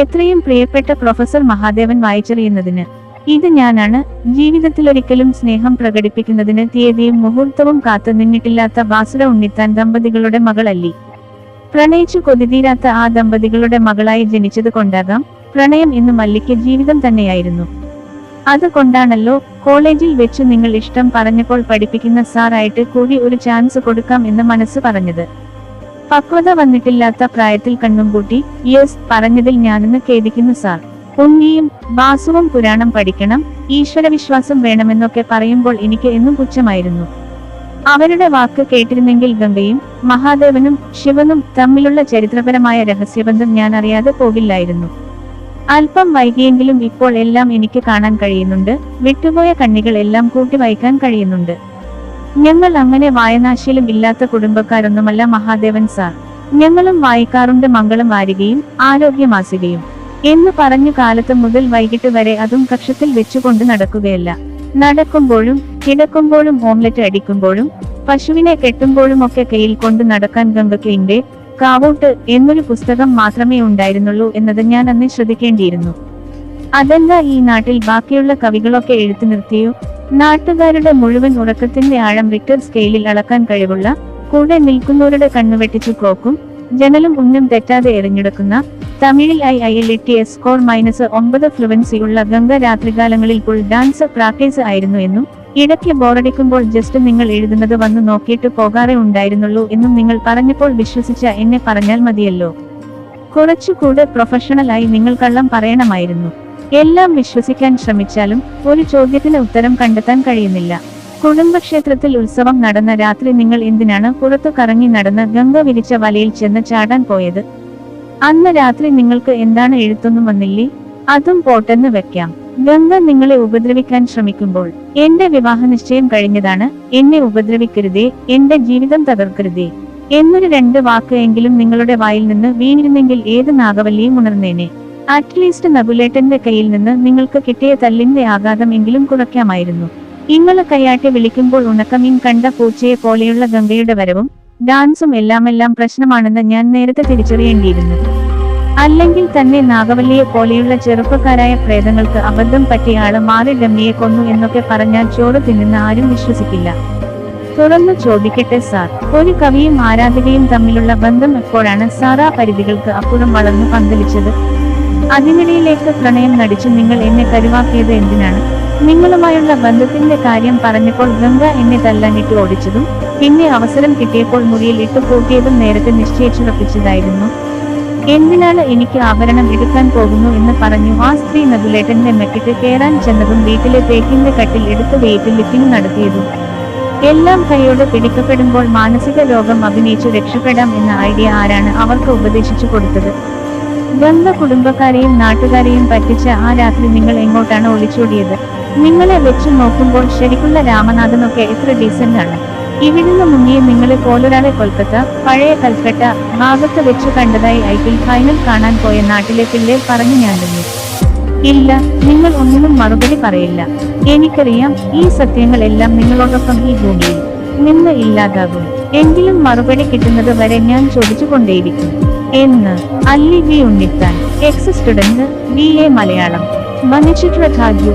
എത്രയും പ്രിയപ്പെട്ട പ്രൊഫസർ മഹാദേവൻ വായിച്ചറിയുന്നതിന്. ഇത് ഞാനാണ്. ജീവിതത്തിലൊരിക്കലും സ്നേഹം പ്രകടിപ്പിക്കുന്നതിന് തീയതിയും മുഹൂർത്തവും കാത്തു നിന്നിട്ടില്ലാത്ത ബാസുര ഉണ്ണിത്താൻ ദമ്പതികളുടെ മകളല്ലി. പ്രണയിച്ചു കൊതിതീരാത്ത ആ ദമ്പതികളുടെ മകളായി ജനിച്ചത് കൊണ്ടാകാം. പ്രണയം ഇന്ന് മല്ലിക്ക് ജീവിതം തന്നെയായിരുന്നു. അതുകൊണ്ടാണല്ലോ കോളേജിൽ വെച്ച് നിങ്ങൾ ഇഷ്ടം പറഞ്ഞപ്പോൾ പഠിപ്പിക്കുന്ന സാറായിട്ട് കൂടി ഒരു ചാൻസ് കൊടുക്കാം എന്ന് മനസ്സ് പറഞ്ഞത്. പക്വത വന്നിട്ടില്ലാത്ത പ്രായത്തിൽ കണ്ണും കൂട്ടി യെസ് പറഞ്ഞതിൽ ഞാനെന്ന് ഖേദിക്കുന്നു സാർ. ഉണ്ണിയും ബാസുവും പുരാണം പഠിക്കണം ഈശ്വരവിശ്വാസം വേണമെന്നൊക്കെ പറയുമ്പോൾ എനിക്ക് എന്നും പുച്ഛമായിരുന്നു. അവരുടെ വാക്ക് കേട്ടിരുന്നെങ്കിൽ ഗംഗയും മഹാദേവനും ശിവനും തമ്മിലുള്ള ചരിത്രപരമായ രഹസ്യബന്ധം ഞാൻ അറിയാതെ പോകില്ലായിരുന്നു. അല്പം വൈകിയെങ്കിലും ഇപ്പോൾ എല്ലാം എനിക്ക് കാണാൻ കഴിയുന്നുണ്ട് വിട്ടുപോയ കണ്ണികൾ എല്ലാം കൂട്ടി വായിക്കാൻ കഴിയുന്നുണ്ട്. ഞങ്ങൾ അങ്ങനെ വായനാശീലം ഇല്ലാത്ത കുടുംബക്കാരൊന്നുമല്ല മഹാദേവൻ സാർ. ഞങ്ങളും വായിക്കാറുണ്ട് മംഗളം വാരികയും ആരോഗ്യമാസികയും. എന്ന് പറഞ്ഞു കാലത്ത് മുതൽ വൈകിട്ട് വരെ അതും കക്ഷത്തിൽ വെച്ചുകൊണ്ട് നടക്കുകയല്ല. നടക്കുമ്പോഴും കിടക്കുമ്പോഴും ഓംലെറ്റ് അടിക്കുമ്പോഴും പശുവിനെ കെട്ടുമ്പോഴും ഒക്കെ കയ്യിൽ കൊണ്ട് നടക്കാൻ ഗംഗക്കയിന്റെ കാവൂട്ട് എന്നൊരു പുസ്തകം മാത്രമേ ഉണ്ടായിരുന്നുള്ളൂ എന്നത് ഞാൻ അന്ന് ശ്രദ്ധിക്കേണ്ടിയിരുന്നു. അതെന്താ ഈ നാട്ടിൽ ബാക്കിയുള്ള കവികളൊക്കെ എഴുത്തു നിർത്തിയോ? നാട്ടുകാരുടെ മുഴുവൻ ഉറക്കത്തിന്റെ ആഴം റിക്ടർ സ്കെയിലിൽ അളക്കാൻ കഴിവുള്ള കൂടെ നിൽക്കുന്നവരുടെ കണ്ണുവെട്ടിച്ചു കോക്കും ജനലും ഉന്നും തെറ്റാതെ എറിഞ്ഞെടുക്കുന്ന തമിഴിൽ I I L T S score minus ഒമ്പത് ഫ്ലുവൻസി ഉള്ള ഗംഗ രാത്രികാലങ്ങളിൽ ഫുൾ ഡാൻസ് പ്രാക്ടീസ് ആയിരുന്നു എന്നും ഇടയ്ക്ക് ബോറടിക്കുമ്പോൾ ജസ്റ്റ് നിങ്ങൾ എഴുതുന്നത് വന്നു നോക്കിയിട്ട് പോകാറേ ഉണ്ടായിരുന്നുള്ളൂ എന്നും നിങ്ങൾ പറഞ്ഞപ്പോൾ വിശ്വസിച്ച എന്നെ പറഞ്ഞാൽ മതിയല്ലോ. കുറച്ചുകൂടെ പ്രൊഫഷണലായി നിങ്ങൾ കള്ളം പറയണമായിരുന്നു. എല്ലാം വിശ്വസിക്കാൻ ശ്രമിച്ചാലും ഒരു ചോദ്യത്തിന് ഉത്തരം കണ്ടെത്താൻ കഴിയുന്നില്ല. കുടുംബക്ഷേത്രത്തിൽ ഉത്സവം നടന്ന രാത്രി നിങ്ങൾ എന്തിനാണ് പുറത്തു കറങ്ങി നടന്ന് ഗംഗ വിരിച്ച വലയിൽ ചെന്ന് ചാടാൻ പോയത്? അന്ന് രാത്രി നിങ്ങൾക്ക് എന്താണ് എഴുത്തൊന്നും വന്നില്ലേ? അതും പോട്ടെന്ന് വെക്കാം. ഗംഗ നിങ്ങളെ ഉപദ്രവിക്കാൻ ശ്രമിക്കുമ്പോൾ എന്റെ വിവാഹ നിശ്ചയം കഴിഞ്ഞതാണ് എന്നെ ഉപദ്രവിക്കരുതേ എന്റെ ജീവിതം തകർക്കരുതേ. എന്നൊരു രണ്ട് വാക്ക് എങ്കിലും നിങ്ങളുടെ വായിൽ നിന്ന് വീണിരുന്നെങ്കിൽ ഏത് നാഗവല്ലിയും ഉണർന്നേനെ. അറ്റ്ലീസ്റ്റ് നകുലേട്ടന്റെ കയ്യിൽ നിന്ന് നിങ്ങൾക്ക് കിട്ടിയ തല്ലിന്റെ ആഘാതം എങ്കിലും കുറയ്ക്കാമായിരുന്നു. ഇങ്ങൾ കയ്യാട്ടി വിളിക്കുമ്പോൾ ഉണക്കമീൻ കണ്ട പൂച്ചയെ പോലെയുള്ള ഗംഗയുടെ വരവും ഡാൻസും എല്ലാമെല്ലാം പ്രശ്നമാണെന്ന് ഞാൻ നേരത്തെ തിരിച്ചറിയേണ്ടിയിരുന്നു. അല്ലെങ്കിൽ തന്നെ നാഗവല്ലിയെ പോലെയുള്ള ചെറുപ്പക്കാരായ പ്രേതങ്ങൾക്ക് അബദ്ധം പറ്റിയ ആൾ മാറി ഡമ്മിയെ കൊന്നു എന്നൊക്കെ പറഞ്ഞാൽ ചോറ് തിന്നുന്ന ആരും വിശ്വസിക്കില്ല. തുറന്നു ചോദിക്കട്ടെ സാർ. ഒരു കവിയും ആരാധകയും തമ്മിലുള്ള ബന്ധം എപ്പോഴാണ് സാറാ പരിധികൾക്ക് അപ്പുറം വളർന്നു പന്തലിച്ചത്? അതിനിടയിലേക്ക് പ്രണയം നടിച്ചു നിങ്ങൾ എന്നെ കരുവാക്കിയത് എന്തിനാണ്? നിങ്ങളുമായുള്ള ബന്ധത്തിന്റെ കാര്യം പറഞ്ഞപ്പോൾ ഗംഗ എന്നെ തല്ലാനിട്ട് ഓടിച്ചതും പിന്നെ അവസരം കിട്ടിയപ്പോൾ മുറിയിൽ ഇട്ടു പൂട്ടിയതും നേരത്തെ നിശ്ചയിച്ചുറപ്പിച്ചതായിരുന്നു എന്തിനാണ് എനിക്ക് ആഭരണം എടുക്കാൻ പോകുന്നു എന്ന് പറഞ്ഞു ആ സ്ത്രീ നദുലേട്ടന്റെ മെക്കിട്ട് കയറാൻ ചെന്നതും വീട്ടിലെ തേക്കിന്റെ കട്ടിൽ എടുത്ത് വെയിറ്റ് ലിഫ്റ്റിംഗ് നടത്തിയതും. എല്ലാം കൈയോട് പിടിക്കപ്പെടുമ്പോൾ മാനസിക രോഗം അഭിനയിച്ചു രക്ഷപ്പെടാം എന്ന ഐഡിയ ആരാണ് അവർക്ക് ഉപദേശിച്ചു കൊടുത്തത്? ഗംഗ കുടുംബക്കാരെയും നാട്ടുകാരെയും പറ്റിച്ച ആ രാത്രി നിങ്ങൾ എങ്ങോട്ടാണ് ഒളിച്ചോടിയത്? നിങ്ങളെ വെച്ച് നോക്കുമ്പോൾ ശരിക്കുള്ള രാമനാഥനൊക്കെ എത്ര ഡീസന്റ് ആണ്. ഇവിടുന്ന് മുങ്ങിയ നിങ്ങളെ പോലൊരാളെ കൊൽക്കത്ത പഴയ കൽക്കട്ട ഭാഗത്ത് വെച്ച് കണ്ടതായി ഐ പി ഫൈനൽ കാണാൻ പോയ നാട്ടിലെ പിള്ളേർ പറഞ്ഞു ഞാൻ ഇല്ല നിങ്ങൾ ഒന്നിനും മറുപടി പറയില്ല. എനിക്കറിയാം ഈ സത്യങ്ങളെല്ലാം നിങ്ങളോടൊപ്പം ഈ ഭൂമിയിൽ നിന്ന് ഇല്ലാതാകും. എങ്കിലും മറുപടി കിട്ടുന്നത് വരെ ഞാൻ ചോദിച്ചുകൊണ്ടേയിരിക്കും. എന്ന് Alli V Unnithan ex student B A Malayalam ധാജു